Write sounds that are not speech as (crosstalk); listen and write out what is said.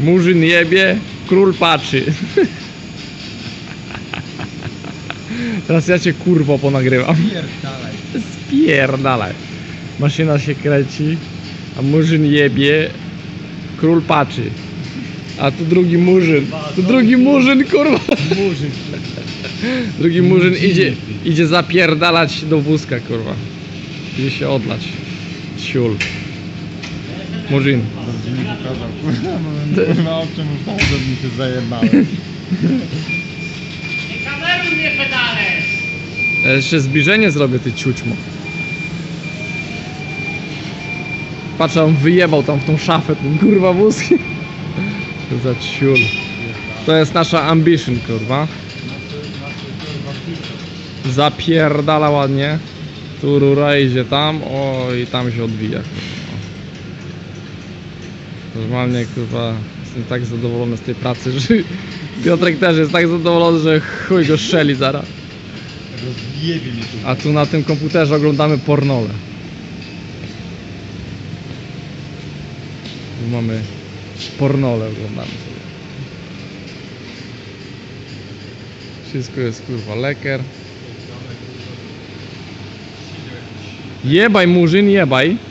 Murzyn jebie, król patrzy. Teraz ja cię kurwo ponagrywam. Pierdalaj. Spierdalaj. Maszyna się kręci, a murzyn jebie, król patrzy. A tu drugi murzyn, tu drugi murzyn, kurwa. Murzyn. Drugi murzyn idzie, idzie zapierdalać do wózka, kurwa. Idzie się odlać. Siul. Murzyn. Dobrze mi pokazał. Kurwa, kurwa oczy mu tak, że mi się zajebałem. Nie kameruj mnie pedale! Ja Jeszcze zbliżenie zrobię, ty ciućmo. Patrz, on wyjebał tam w tą szafę, ten kurwa wózki. Co Za ciul. To jest nasza ambition, kurwa. Zapierdala ładnie. Tu rura idzie tam, o i tam się odbija. kurwa. Normalnie, kurwa, jestem tak zadowolony z tej pracy, (laughs) że Piotrek też jest tak zadowolony, że chuj go strzeli zaraz. Rozjebie mnie tu. A tu na tym komputerze oglądamy pornole. Tu mamy pornole oglądamy sobie. Wszystko jest kurwa leker. Jebaj murzyn, jebaj.